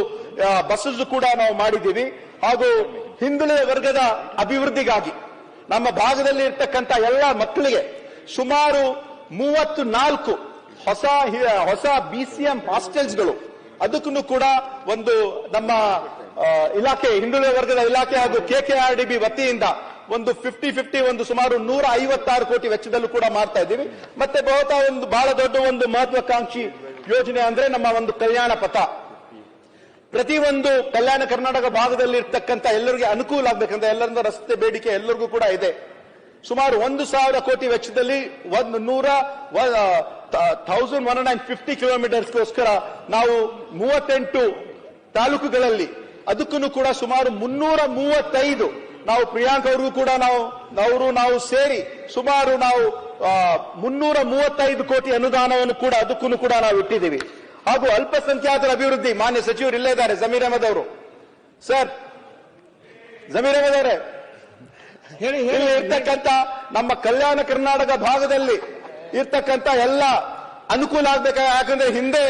ಬಸ್ಸಸ್ ಕೂಡ ನಾವು ಮಾಡಿದ್ದೀವಿ. ಹಾಗೂ ಹಿಂದುಳಿದ ವರ್ಗದ ಅಭಿವೃದ್ಧಿಗಾಗಿ ನಮ್ಮ ಭಾಗದಲ್ಲಿ ಇರ್ತಕ್ಕಂಥ ಎಲ್ಲ ಮಕ್ಕಳಿಗೆ ಸುಮಾರು ಮೂವತ್ತು ನಾಲ್ಕು ಹೊಸ ಹೊಸ ಬಿ ಸಿ ಎಂ ಹಾಸ್ಟೆಲ್ಸ್ಗಳು ಅದಕ್ಕೂ ಕೂಡ ಒಂದು ನಮ್ಮ ಇಲಾಖೆ, ಹಿಂದುಳಿದ ವರ್ಗದ ಇಲಾಖೆ ಹಾಗೂ ಕೆಕೆಆರ್ಡಿಬಿ ವತಿಯಿಂದ ಒಂದು ಫಿಫ್ಟಿ ಫಿಫ್ಟಿ ಒಂದು ಸುಮಾರು ನೂರ ಐವತ್ತಾರು ಕೋಟಿ ವೆಚ್ಚದಲ್ಲೂ ಕೂಡ ಮಾಡ್ತಾ ಇದ್ದೀವಿ. ಮತ್ತೆ ಬಹುತಃ ಒಂದು ಬಹಳ ದೊಡ್ಡ ಒಂದು ಮಹತ್ವಾಕಾಂಕ್ಷಿ ಯೋಜನೆ ಅಂದ್ರೆ ನಮ್ಮ ಒಂದು ಕಲ್ಯಾಣ ಪಥ. ಪ್ರತಿಯೊಂದು ಕಲ್ಯಾಣ ಕರ್ನಾಟಕ ಭಾಗದಲ್ಲಿ ಇರ್ತಕ್ಕಂಥ ಎಲ್ಲರಿಗೆ ಅನುಕೂಲ ಆಗ್ಬೇಕಂತ ಎಲ್ಲರಿಂದ ರಸ್ತೆ ಬೇಡಿಕೆ ಎಲ್ಲರಿಗೂ ಕೂಡ ಇದೆ. ಸುಮಾರು ಒಂದು ಸಾವಿರ ಕೋಟಿ ವೆಚ್ಚದಲ್ಲಿ ಒಂದು ನೂರ ಥೌಸಂಡ್ ಒನ್ ಅಂಡ್ ಫಿಫ್ಟಿ ಕಿಲೋಮೀಟರ್ಸ್ಗೋಸ್ಕರ ನಾವು ಮೂವತ್ತೆಂಟು ತಾಲೂಕುಗಳಲ್ಲಿ ಅದಕ್ಕೂ ಕೂಡ ಸುಮಾರು ಮುನ್ನೂರ ಮೂವತ್ತೈದು ನಾವು ಪ್ರಿಯಾಂಕ್ ಅವ್ರಿಗೂ ಕೂಡ ನಾವು ಅವರು ನಾವು ಸೇರಿ ಸುಮಾರು ನಾವು ಮುನ್ನೂರ ಮೂವತ್ತೈದು ಕೋಟಿ ಅನುದಾನವನ್ನು ಕೂಡ ಅದಕ್ಕೂ ಕೂಡ ನಾವು ಇಟ್ಟಿದ್ದೀವಿ. ಹಾಗೂ ಅಲ್ಪಸಂಖ್ಯಾತರ ಅಭಿವೃದ್ಧಿ ಮಾನ್ಯ ಸಚಿವರು ಇಲ್ಲೇ ಇದ್ದಾರೆ ಜಮೀರ್ ಅಹಮದ್ ಅವರು. ಸರ್ ಜಮೀರ್ ಅಹಮದ್ ಅವರೇ ಹೇಳಿ. ಇಲ್ಲಿ ಇರ್ತಕ್ಕಂಥ ನಮ್ಮ ಕಲ್ಯಾಣ ಕರ್ನಾಟಕ ಭಾಗದಲ್ಲಿ ಇರ್ತಕ್ಕಂಥ ಎಲ್ಲ ಅನುಕೂಲ ಆಗ್ಬೇಕ ಯಾಕಂದ್ರೆ ಹಿಂದೆ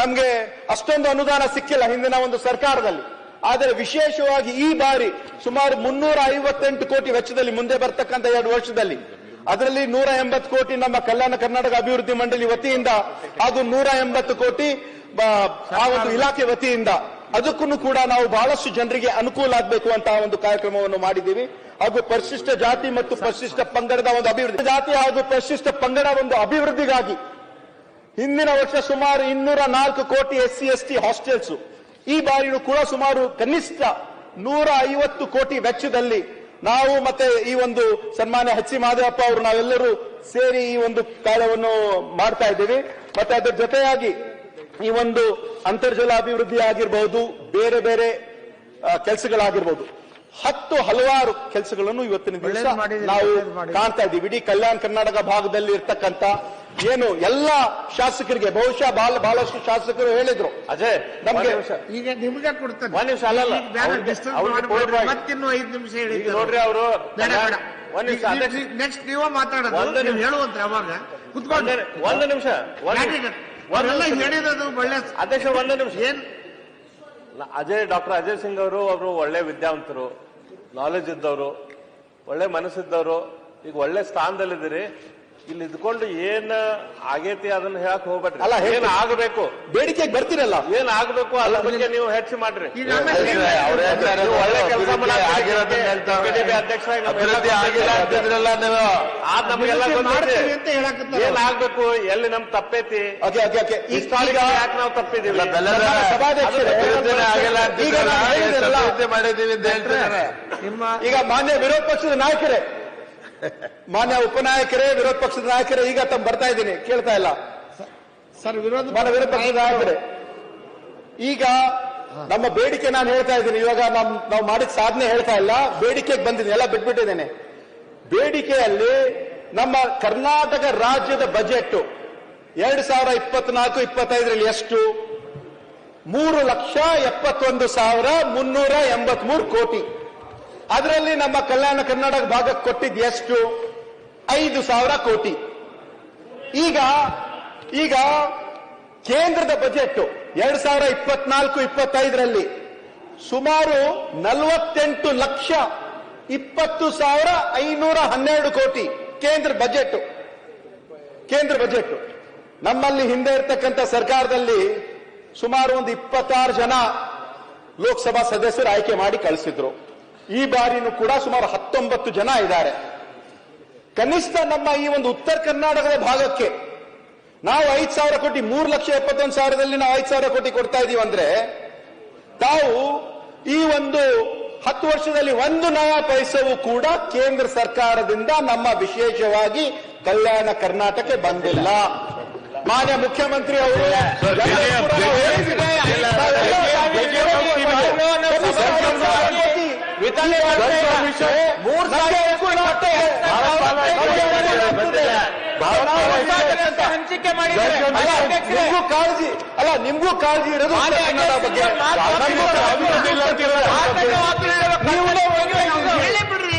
ನಮ್ಗೆ ಅಷ್ಟೊಂದು ಅನುದಾನ ಸಿಕ್ಕಿಲ್ಲ ಹಿಂದಿನ ಒಂದು ಸರ್ಕಾರದಲ್ಲಿ. ಆದರೆ ವಿಶೇಷವಾಗಿ ಈ ಬಾರಿ ಸುಮಾರು ಮುನ್ನೂರ ಐವತ್ತೆಂಟು ಕೋಟಿ ವೆಚ್ಚದಲ್ಲಿ ಮುಂದೆ ಬರ್ತಕ್ಕಂಥ ಎರಡು ವರ್ಷದಲ್ಲಿ. ಅದರಲ್ಲಿ ನೂರ ಎಂಬತ್ತು ಕೋಟಿ ನಮ್ಮ ಕಲ್ಯಾಣ ಕರ್ನಾಟಕ ಅಭಿವೃದ್ಧಿ ಮಂಡಳಿ ವತಿಯಿಂದ, ಹಾಗೂ ನೂರ ಎಂಬತ್ತು ಕೋಟಿ ಆ ಒಂದು ಇಲಾಖೆ ವತಿಯಿಂದ. ಅದಕ್ಕೂ ಕೂಡ ನಾವು ಬಹಳಷ್ಟು ಜನರಿಗೆ ಅನುಕೂಲ ಆಗಬೇಕು ಅಂತ ಒಂದು ಕಾರ್ಯಕ್ರಮವನ್ನು ಮಾಡಿದ್ದೀವಿ. ಹಾಗೂ ಪರಿಶಿಷ್ಟ ಜಾತಿ ಮತ್ತು ಪರಿಶಿಷ್ಟ ಪಂಗಡದ ಒಂದು ಅಭಿವೃದ್ಧಿ ಜಾತಿ ಹಾಗೂ ಪರಿಶಿಷ್ಟ ಪಂಗಡ ಒಂದು ಅಭಿವೃದ್ಧಿಗಾಗಿ ಹಿಂದಿನ ವರ್ಷ ಸುಮಾರು ಇನ್ನೂರ ನಾಲ್ಕು crore S C S T hostels ಈ ಬಾರಿಯೂ ಕೂಡ ಸುಮಾರು ಕನಿಷ್ಠ ನೂರ ಐವತ್ತು ಕೋಟಿ ವೆಚ್ಚದಲ್ಲಿ ನಾವು ಮತ್ತೆ ಈ ಒಂದು ಸನ್ಮಾನ್ಯ ಹಚ್ಚಿ ಸಿ ಮಾದೇವಪ್ಪ ಅವರು ನಾವೆಲ್ಲರೂ ಸೇರಿ ಈ ಒಂದು ಕಾರ್ಯವನ್ನು ಮಾಡ್ತಾ ಇದ್ದೀವಿ. ಮತ್ತೆ ಅದರ ಜೊತೆಯಾಗಿ ಈ ಒಂದು ಅಂತರ್ಜಲ ಅಭಿವೃದ್ಧಿ ಆಗಿರಬಹುದು ಬೇರೆ ಬೇರೆ ಕೆಲಸಗಳಾಗಿರ್ಬೋದು. ಹತ್ತು ಹಲವಾರು ಕೆಲಸಗಳನ್ನು ಇವತ್ತಿನ ದಿವಸ ನಾವು ಕಾಣ್ತಾ ಇದ್ದೀವಿ. ಇಡೀ ಕಲ್ಯಾಣ ಕರ್ನಾಟಕ ಭಾಗದಲ್ಲಿ ಇರ್ತಕ್ಕಂತ ಏನು ಎಲ್ಲ ಶಾಸಕರಿಗೆ ಬಹುಶಃ ಬಹಳ ಬಹಳಷ್ಟು ಶಾಸಕರು ಹೇಳಿದ್ರು. ಅಜಯ್ ನಮ್ಗೆ ಒಂದ್ ನಿಮಿಷ. ಈಗ ನಿಮ್ಗೆ ಕೊಡ್ತೇನೆ. ಒಂದ್ ನಿಮಿಷ ಹೇಳಿದ್ರು ನೋಡ್ರಿ ಅವರು. ನೆಕ್ಸ್ಟ್ ನೀವ ಮಾತಾಡೋದು. ಹೇಳುವಂತ್ರಿ ಅವಾಗ. ಕುತ್ಕೊಂಡು ಒಂದ್ ನಿಮಿಷ. ಹೇಳಿರೋದು ಒಳ್ಳೆ ಅಧ್ಯಕ್ಷ ಒಂದು ನಿಮಿಷ. ಏನ್ ಅಜಯ್, ಡಾಕ್ಟರ್ ಅಜಯ್ ಸಿಂಗ್ ಅವರು ಅವರು ಒಳ್ಳೆ ವಿದ್ಯಾವಂತರು ನಾಲೆಜ್ ಇದ್ದವರು, ಒಳ್ಳೆ ಮನಸ್ಸಿದ್ದವರು, ಈಗ ಒಳ್ಳೆ ಸ್ಥಾನದಲ್ಲಿದ್ದೀರಿ. ಇಲ್ಲಿ ಇದ್ಕೊಂಡು ಏನ್ ಆಗೇತಿ ಅದನ್ನ ಹೇಳಕ್ ಹೋಗ್ಬೇಡ್ರಿ. ಅಲ್ಲ, ಹೇಳ್ತೀನಿ. ಏನ್ ಆಗಬೇಕು? ಬೇಡಿಕೆಗೆ ಬರ್ತೀರಲ್ಲ? ಏನ್ ಆಗ್ಬೇಕು ಅಲ್ಲ ಬಗ್ಗೆ ನೀವು ಹೆಚ್ಚು ಮಾಡ್ರಿ. ನೀವು ಒಳ್ಳೆ ಕೆಲಸ ಅಧ್ಯಕ್ಷರಾಗಿ ಅಭಿವೃದ್ಧಿ ಆಗಿಲ್ಲ ಅಂತಿದ್ರಲ್ಲ ನೀವು ಆದ್ ನಮಗೆಲ್ಲ ಮಾಡ್ತೀವಿ ಅಂತ ಹೇಳಕತ್ತಾರ ಏನ್ ಆಗ್ಬೇಕು? ಎಲ್ಲಿ ನಮ್ ತಪ್ಪೈತಿ? Okay okay okay. ಹಿಸ್ಟಾರಿಕ್ ಯಾಕೆ ನಾವು ತಪ್ಪಿದೀವಿ ಇಲ್ಲ, ಬೆಲ್ಲ ಬೇಡ. ಸಭಾಧ್ಯಕ್ಷರೇ, ಅಭಿವೃದ್ಧಿನೇ ಆಗಿಲ್ಲ ಈಗ ನಾನು ಎಷ್ಟು ಹೇಳಿದ್ರಲ್ಲ. ಮಾಡಿದೀವಿ ಅಂತ ಹೇಳ್ತಿದ್ದಾರೆ. ನಿಮ್ಮ ಈಗ ಮಾನ್ಯ ವಿರೋಧ ಪಕ್ಷದ ನಾಯಕರೇ ಮಾನ್ಯ ಉಪನಾಯಕರೇ ವಿರೋಧ ಪಕ್ಷದ ನಾಯಕರೇ ಈಗ ತಮ್ಮ ಬರ್ತಾ ಇದ್ದೀನಿ. ಕೇಳ್ತಾ ಇಲ್ಲ. ಸರ್ ವಿರೋಧ ವಿರೋಧ ಪಕ್ಷದ ನಾಯಕರೇ. ಈಗ ನಮ್ಮ ಬೇಡಿಕೆ ನಾನು ಹೇಳ್ತಾ ಇದ್ದೀನಿ. ಇವಾಗ ನಮ್ ನಾವು ಮಾಡಿದ ಸಾಧನೆ ಹೇಳ್ತಾ ಇಲ್ಲ. ಬೇಡಿಕೆಗೆ ಬಂದಿದ್ದೀನಿ. ಎಲ್ಲ ಬಿಟ್ಬಿಟ್ಟಿದ್ದೇನೆ. ಬೇಡಿಕೆಯಲ್ಲಿ ನಮ್ಮ ಕರ್ನಾಟಕ ರಾಜ್ಯದ ಬಜೆಟ್ ಎರಡ್ ಸಾವಿರ ಇಪ್ಪತ್ನಾಲ್ಕು ಇಪ್ಪತ್ತೈದರಲ್ಲಿ ಎಷ್ಟು? ಮೂರು ಲಕ್ಷ ಎಪ್ಪತ್ತೊಂದು ಸಾವಿರ ಮುನ್ನೂರ ಎಂಬತ್ಮೂರು ಕೋಟಿ. ಅದರಲ್ಲಿ ನಮ್ಮ ಕಲ್ಯಾಣ ಕರ್ನಾಟಕ ಭಾಗಕ್ಕೆ ಕೊಟ್ಟಿದ್ದು ಎಷ್ಟು? ಐದು ಸಾವಿರ ಕೋಟಿ. ಈಗ ಈಗ ಕೇಂದ್ರದ ಬಜೆಟ್ ಎರಡ್ ಸಾವಿರ ಇಪ್ಪತ್ನಾಲ್ಕು, ಇಪ್ಪತ್ತೈದರಲ್ಲಿ ಸುಮಾರು ನಲವತ್ತೆಂಟು ಲಕ್ಷ ಇಪ್ಪತ್ತು ಸಾವಿರ ಐನೂರ ಹನ್ನೆರಡು ಕೋಟಿ ಕೇಂದ್ರ ಬಜೆಟ್ ಕೇಂದ್ರ ಬಜೆಟ್ ನಮ್ಮಲ್ಲಿ ಹಿಂದೆ ಇರ್ತಕ್ಕಂಥ ಸರ್ಕಾರದಲ್ಲಿ ಸುಮಾರು ಒಂದು ಇಪ್ಪತ್ತಾರು ಜನ ಲೋಕಸಭಾ ಸದಸ್ಯರು ಆಯ್ಕೆ ಮಾಡಿ ಕಳಿಸಿದ್ರು. ಈ ಬಾರಿನೂ ಕೂಡ ಸುಮಾರು ಹತ್ತೊಂಬತ್ತು ಜನ ಇದ್ದಾರೆ. ಕನಿಷ್ಠ ನಮ್ಮ ಈ ಒಂದು ಉತ್ತರ ಕರ್ನಾಟಕದ ಭಾಗಕ್ಕೆ ನಾವು ಐದು ಸಾವಿರ ಕೋಟಿ ಮೂರು ಲಕ್ಷ ಎಪ್ಪತ್ತೊಂದು ಸಾವಿರದಲ್ಲಿ ನಾವು ಐದು ಸಾವಿರ ಕೋಟಿ ಕೊಡ್ತಾ ಇದೀವಿ ಅಂದ್ರೆ ತಾವು ಈ ಒಂದು ಹತ್ತು ವರ್ಷದಲ್ಲಿ ಒಂದು ನಯ ಪೈಸವೂ ಕೂಡ ಕೇಂದ್ರ ಸರ್ಕಾರದಿಂದ ನಮ್ಮ ವಿಶೇಷವಾಗಿ ಕಲ್ಯಾಣ ಕರ್ನಾಟಕಕ್ಕೆ ಬಂದಿಲ್ಲ. ಮಾನ್ಯ ಮುಖ್ಯಮಂತ್ರಿ ಅವರು ಹಂಚಿಕೆ ಮಾಡಿದ್ರೆ ಕಾಳಜಿ ಅಲ್ಲ ನಿಮ್ಗೂ ಕಾಳಜಿ ಇರೋದು ಕನ್ನಡ ಬಗ್ಗೆ ಬಿಡ್ರಿ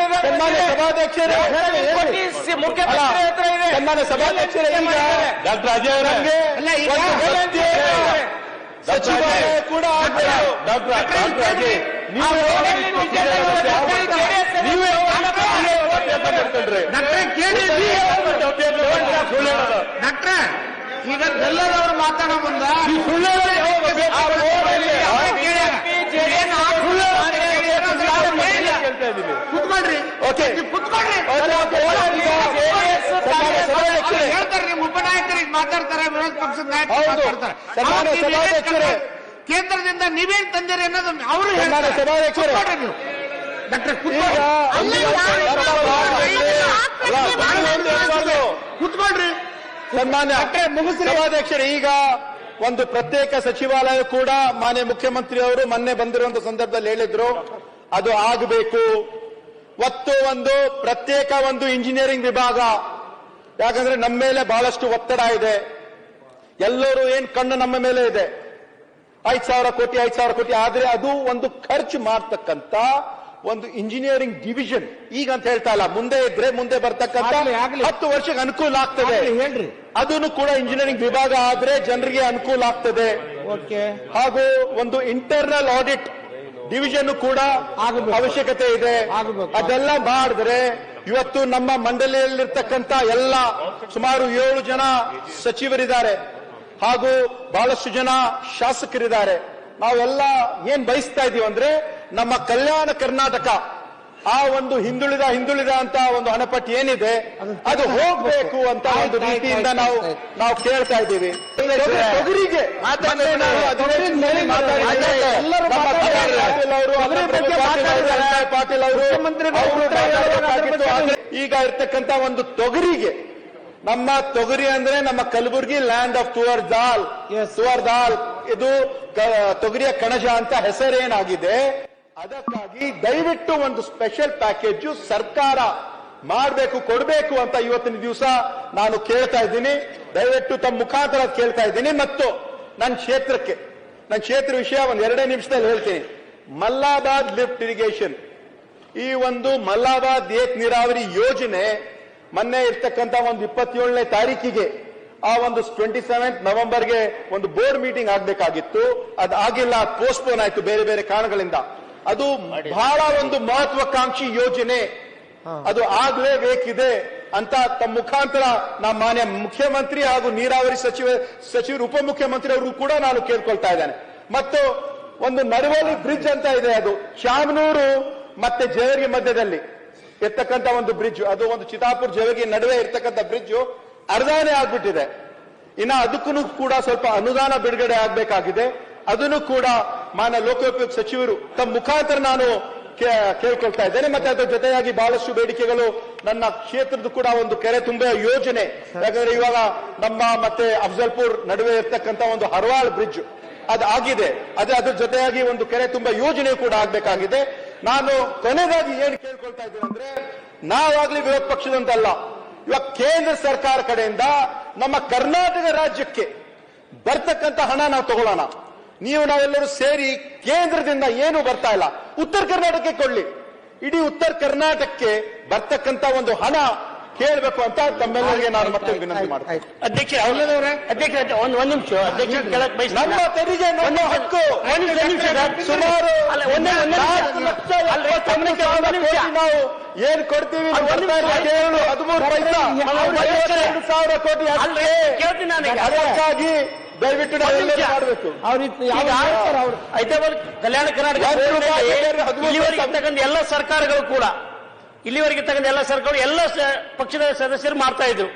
ಸನ್ಮಾನ್ಯ ಸಭಾಧ್ಯಕ್ಷರೇ ಮುಖ್ಯಮಂತ್ರಿ ಹತ್ರ ಇದೆ. ಸನ್ಮಾನ್ಯ ಸಭಾಧ್ಯಕ್ಷರೇ ಡಾಕ್ಟರ್ ಅಜಯ್. ಸಚಿವಾಲಯ ಕೂಡ. ಡಾಕ್ಟರ್ ಅಜಯ್. ಡಾಕ್ಟ್ರೆ ಈಗ ಬೆಲ್ಲದವ್ರು ಮಾತಾಡೋ ಮುಂದ ಆ ಕುತ್ಕೊಳ್ರಿ. ಓಕೆ ಕುತ್ಕೊಳ್ರಿ. ಹೇಳ್ತಾರೆ ನಿಮ್ಮ ಉಪನಾಯಕರಿಗೆ ಮಾತಾಡ್ತಾರೆ ವಿರೋಧ ಪಕ್ಷದ ನಾಯಕರು ಕೇಂದ್ರದಿಂದ ನೀವೇನ್ ತಂದಿರಿ ಅನ್ನೋದು ಅವರು ಹೇಳ್ತಾರೆ. ನೀವು. ಡಾಕ್ಟ್ರೆ ಕುತ್ಕೊಳ್ರಿ. ಸನ್ಮಾನ್ಯ ಈಗ ಒಂದು ಪ್ರತ್ಯೇಕ ಸಚಿವಾಲಯ ಕೂಡ ಮಾನ್ಯ ಮುಖ್ಯಮಂತ್ರಿ ಅವರು ಮೊನ್ನೆ ಬಂದಿರುವಂತ ಸಂದರ್ಭದಲ್ಲಿ ಹೇಳಿದ್ರು. ಅದು ಆಗಬೇಕು. ಒತ್ತು ಒಂದು ಪ್ರತ್ಯೇಕ ಒಂದು ಇಂಜಿನಿಯರಿಂಗ್ ವಿಭಾಗ. ಯಾಕಂದ್ರೆ ನಮ್ಮ ಮೇಲೆ ಬಹಳಷ್ಟು ಒತ್ತಡ ಇದೆ. ಎಲ್ಲರೂ ಏನ್ ಕಣ್ಣು ನಮ್ಮ ಮೇಲೆ ಇದೆ? ಐದು ಸಾವಿರ ಕೋಟಿ ಐದು ಸಾವಿರ ಕೋಟಿ ಆದ್ರೆ ಅದು ಒಂದು ಖರ್ಚು ಮಾಡ್ತಕ್ಕಂತ ಒಂದು ಇಂಜಿನಿಯರಿಂಗ್ ಡಿವಿಷನ್ ಈಗ ಅಂತ ಹೇಳ್ತಾ ಇಲ್ಲ ಮುಂದೆ ಇದ್ರೆ ಮುಂದೆ ಬರ್ತಕ್ಕಂತ. ಹತ್ತು ವರ್ಷಕ್ಕೆ ಅನುಕೂಲ ಆಗ್ತದೆ. ಹೇಳ್ರಿ. ಅದನ್ನು ಕೂಡ ಇಂಜಿನಿಯರಿಂಗ್ ವಿಭಾಗ ಆದ್ರೆ ಜನರಿಗೆ ಅನುಕೂಲ ಆಗ್ತದೆ. ಓಕೆ. ಹಾಗೂ ಒಂದು ಇಂಟರ್ನಲ್ ಆಡಿಟ್ ಡಿವಿಷನ್ ಕೂಡ. ಅವಶ್ಯಕತೆ ಇದೆ. ಅದೆಲ್ಲ ಮಾಡಿದ್ರೆ ಇವತ್ತು ನಮ್ಮ ಮಂಡಳಿಯಲ್ಲಿರ್ತಕ್ಕಂಥ ಎಲ್ಲ ಸುಮಾರು ಏಳು ಜನ ಸಚಿವರಿದ್ದಾರೆ ಹಾಗೂ ಬಹಳಷ್ಟು ಜನ ಶಾಸಕರಿದ್ದಾರೆ ನಾವೆಲ್ಲ ಏನ್ ಬಯಸ್ತಾ ಇದೀವಿ ಅಂದ್ರೆ ನಮ್ಮ ಕಲ್ಯಾಣ ಕರ್ನಾಟಕ ಆ ಒಂದು ಹಿಂದುಳಿದ ಹಿಂದುಳಿದ ಅಂತ ಒಂದು ಹಣಪಟ್ಟಿ ಏನಿದೆ ಅದು ಹೋಗ್ಬೇಕು ಅಂತ ಒಂದು ರೀತಿಯಿಂದ ನಾವು. ನಾವು ಕೇಳ್ತಾ ಇದ್ದೀವಿ ಬಗ್ಗೆ ಅವರು ಈಗ ಇರ್ತಕ್ಕಂತ ಒಂದು ತೊಗರಿಗೆ ನಮ್ಮ ತೊಗರಿ ಅಂದ್ರೆ ನಮ್ಮ ಕಲಬುರಗಿ ಲ್ಯಾಂಡ್ ಆಫ್ ತುವರ್ ದಾಲ್. ತುವರ್ ದಾಲ್ ಇದು ತೊಗರಿಯ ಕಣಜ ಅಂತ ಹೆಸರೇನಾಗಿದೆ? ಅದಕ್ಕಾಗಿ ದಯವಿಟ್ಟು ಒಂದು ಸ್ಪೆಷಲ್ ಪ್ಯಾಕೇಜ್ ಸರ್ಕಾರ ಮಾಡಬೇಕು ಕೊಡಬೇಕು ಅಂತ ಇವತ್ತಿನ ದಿವಸ ನಾನು ಕೇಳ್ತಾ ಇದ್ದೀನಿ. ದಯವಿಟ್ಟು ತಮ್ಮ ಮುಖಾಂತರ ಕೇಳ್ತಾ ಇದ್ದೀನಿ. ಮತ್ತು ನನ್ನ ಕ್ಷೇತ್ರಕ್ಕೆ ನನ್ನ ಕ್ಷೇತ್ರ ವಿಷಯ ಒಂದ್ ಎರಡೇ ನಿಮಿಷದಲ್ಲಿ ಹೇಳ್ತೀನಿ. Mallabad lift irrigation. ಈ ಒಂದು ಮಲ್ಲಾಬಾದ್ ಏಕ್ ನೀರಾವರಿ ಯೋಜನೆ ಮೊನ್ನೆ ಇರ್ತಕ್ಕಂತ ಒಂದು ಇಪ್ಪತ್ತೇಳನೇ ತಾರೀಕಿಗೆ ಆ ಒಂದು ಟ್ವೆಂಟಿ ಸೆವೆಂತ್ ನವೆಂಬರ್ಗೆ ಒಂದು ಬೋರ್ಡ್ ಮೀಟಿಂಗ್ ಆಗ್ಬೇಕಾಗಿತ್ತು. ಅದು ಆಗಿಲ್ಲ ಪೋಸ್ಟ್ಪೋನ್ ಆಯ್ತು ಬೇರೆ ಬೇರೆ ಕಾರಣಗಳಿಂದ. ಅದು ಬಹಳ ಒಂದು ಮಹತ್ವಾಕಾಂಕ್ಷಿ ಯೋಜನೆ. ಅದು ಆಗ್ಲೇಬೇಕಿದೆ ಅಂತ ತಮ್ಮ ಮುಖಾಂತರ ನಮ್ಮ ಮಾನ್ಯ ಮುಖ್ಯಮಂತ್ರಿ ಹಾಗೂ ನೀರಾವರಿ ಸಚಿವ ಸಚಿವರು ಉಪಮುಖ್ಯಮಂತ್ರಿ ಅವರು ಕೂಡ ನಾನು ಕೇಳ್ಕೊಳ್ತಾ ಇದ್ದೇನೆ. ಮತ್ತು ಒಂದು ನರವಲಿ ಬ್ರಿಡ್ಜ್ ಅಂತ ಇದೆ ಅದು. ಶಾಮನೂರು ಮತ್ತೆ ಜೇವರ್ಗಿ ಮಧ್ಯದಲ್ಲಿ ಇರ್ತಕ್ಕಂಥ ಒಂದು ಬ್ರಿಡ್ಜ್. ಅದು ಒಂದು ಚಿತಾಪುರ್ ಜೇವರ್ಗಿ ನಡುವೆ ಇರ್ತಕ್ಕಂಥ ಬ್ರಿಡ್ಜ್. ಅರ್ಧಾನೇ ಆಗ್ಬಿಟ್ಟಿದೆ. ಇನ್ನ ಅದಕ್ಕೂ ಕೂಡ ಸ್ವಲ್ಪ ಅನುದಾನ ಬಿಡುಗಡೆ ಆಗ್ಬೇಕಾಗಿದೆ. ಅದನ್ನು ಕೂಡ ಮಾನ್ಯ ಲೋಕೋಪಯೋಗ ಸಚಿವರು ತಮ್ಮ ಮುಖಾಂತರ ನಾನು ಕೇಳ್ಕೊಳ್ತಾ ಇದ್ದೇನೆ. ಮತ್ತೆ ಅದರ ಜೊತೆಯಾಗಿ ಬಹಳಷ್ಟು ಬೇಡಿಕೆಗಳು ನನ್ನ ಕ್ಷೇತ್ರದ ಕೂಡ ಒಂದು ಕೆರೆ ತುಂಬುವ ಯೋಜನೆ. ಯಾಕಂದ್ರೆ ಇವಾಗ ನಮ್ಮ ಮತ್ತೆ ಅಫ್ಜಲ್ಪುರ್ ನಡುವೆ ಇರ್ತಕ್ಕಂಥ ಒಂದು ಹರ್ವಾಳ್ ಬ್ರಿಡ್ಜ್. ಅದು ಆಗಿದೆ. ಅದೇ ಅದ್ರ ಜೊತೆಯಾಗಿ ಒಂದು ಕೆರೆ ತುಂಬಾ ಯೋಜನೆ ಕೂಡ ಆಗ್ಬೇಕಾಗಿದೆ. ನಾನು ಕೊನೆಗಾಗಿ ಏನು ಕೇಳ್ಕೊಳ್ತಾ ಇದ್ದೀನಿ ಅಂದ್ರೆ, ನಾವಾಗ್ಲಿ ವಿರೋಧ ಪಕ್ಷದಂತಲ್ಲ, ಇವಾಗ ಕೇಂದ್ರ ಸರ್ಕಾರ ಕಡೆಯಿಂದ ನಮ್ಮ ಕರ್ನಾಟಕ ರಾಜ್ಯಕ್ಕೆ ಬರ್ತಕ್ಕಂತ ಹಣ ನಾವು ತಗೊಳ್ಳೋಣ. ನೀವು ನಾವೆಲ್ಲರೂ ಸೇರಿ ಕೇಂದ್ರದಿಂದ ಏನು ಬರ್ತಾ ಇಲ್ಲ. ಉತ್ತರ ಕರ್ನಾಟಕಕ್ಕೆ ಕೊಡ್ಲಿ. ಇಡೀ ಉತ್ತರ ಕರ್ನಾಟಕಕ್ಕೆ ಬರ್ತಕ್ಕಂತ ಒಂದು ಹಣ ಕೇಳಬೇಕು ಅಂತ ತಮ್ಮೆಲ್ಲರಿಗೆ ನಾನು ಮತ್ತೆ ವಿನಂತಿ ಮಾಡ್ತೀನಿ. ಅಧ್ಯಕ್ಷ ಅಧ್ಯಕ್ಷ ಒಂದ್ ಒಂದ್ ನಿಮಿಷ. ಅಧ್ಯಕ್ಷ ಕೇಳಕ್ ನಮ್ಮ ತೆರಿಗೆ ನಮ್ಮ ಹಕ್ಕು. ಸುಮಾರು ಅಲ್ಲ, ಒಂದೇ- ಒಂದೇ ನಿಮಿಷ. ನಿಮಿಷ. ನಾವು ಏನ್ ಕೊಡ್ತೀವಿ. ಏಳು ಹದಿಮೂರು ಪೈಸಾ. ಐವತ್ತೆರಡು ಸಾವಿರ ಕೋಟಿ. ಅದಕ್ಕಾಗಿ ದಯವಿಟ್ಟು. ಮಾಡಬೇಕು. ಹೈದರಾಬಾದ್ ಕಲ್ಯಾಣ ಕರ್ನಾಟಕ. ಎಲ್ಲ ಸರ್ಕಾರಗಳು ಕೂಡ ಇಲ್ಲಿವರೆಗೆ ತಗೊಂಡ ಎಲ್ಲ ಸರ್ಕಾರ ಎಲ್ಲ ಸ- ಪಕ್ಷದ ಸದಸ್ಯರು ಮಾಡ್ತಾ ಇದ್ರು.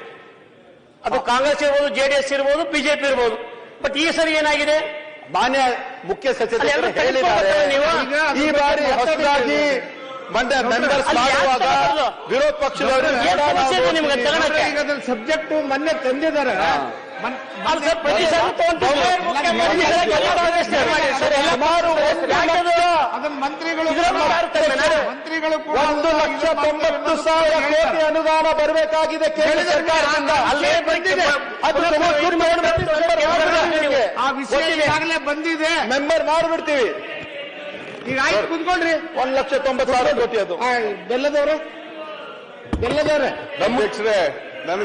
ಅದು ಕಾಂಗ್ರೆಸ್ ಇರ್ಬೋದು ಜೆಡಿಎಸ್ ಇರ್ಬೋದು ಬಿಜೆಪಿ ಇರ್ಬೋದು. ಬಟ್ ಈ ಸರಿ ಏನಾಗಿದೆ? ಮಾನ್ಯ ಮುಖ್ಯ ಸಚಿವರು ಹೇಳಿದ್ದಾರೆ. ಈ ಬಾರಿ ಹೊಸದಾಗಿ ಮಂಡ್ಯ ಮೆಂಬರ್ಸ್ ಮಾಡುವಾಗ ವಿರೋಧ ಪಕ್ಷದವರು ಸಬ್ಜೆಕ್ಟ್ ಮೊನ್ನೆ ತಂದಿದ್ದಾರೆ. ಮಂತ್ರಿಗಳು. ಮಂತ್ರಿಗಳು ಒಂದು ಲಕ್ಷ ತೊಂಬತ್ತು ಸಾವಿರ ಕೋಟಿ ಅನುದಾನ ಬರಬೇಕಾಗಿದೆ ಕೇಂದ್ರ ಸರ್ಕಾರ ಅಲ್ಲೇ ಬಂದಿದೆ. ಅದು ತುಮಕೂರು ಮೆಂಬರ್ ಆ ವಿಷಯ ಈಗಾಗಲೇ ಬಂದಿದೆ. ಮೆಂಬರ್ ಮಾಡಿಬಿಡ್ತೀವಿ. ಈಗ ಆಯ್ತು ಕುತ್ಕೊಂಡ್ರಿ ಒಂದ್ ಲಕ್ಷ ತೊಂಬತ್ತು ಸಾವಿರ ಕೋಟಿ ಅದು. ಬೆಲ್ಲದವ್ರೆ? ಬೆಲ್ಲದವ್ರೆ? ಅಧ್ಯಕ್ಷರೇ ನಾನು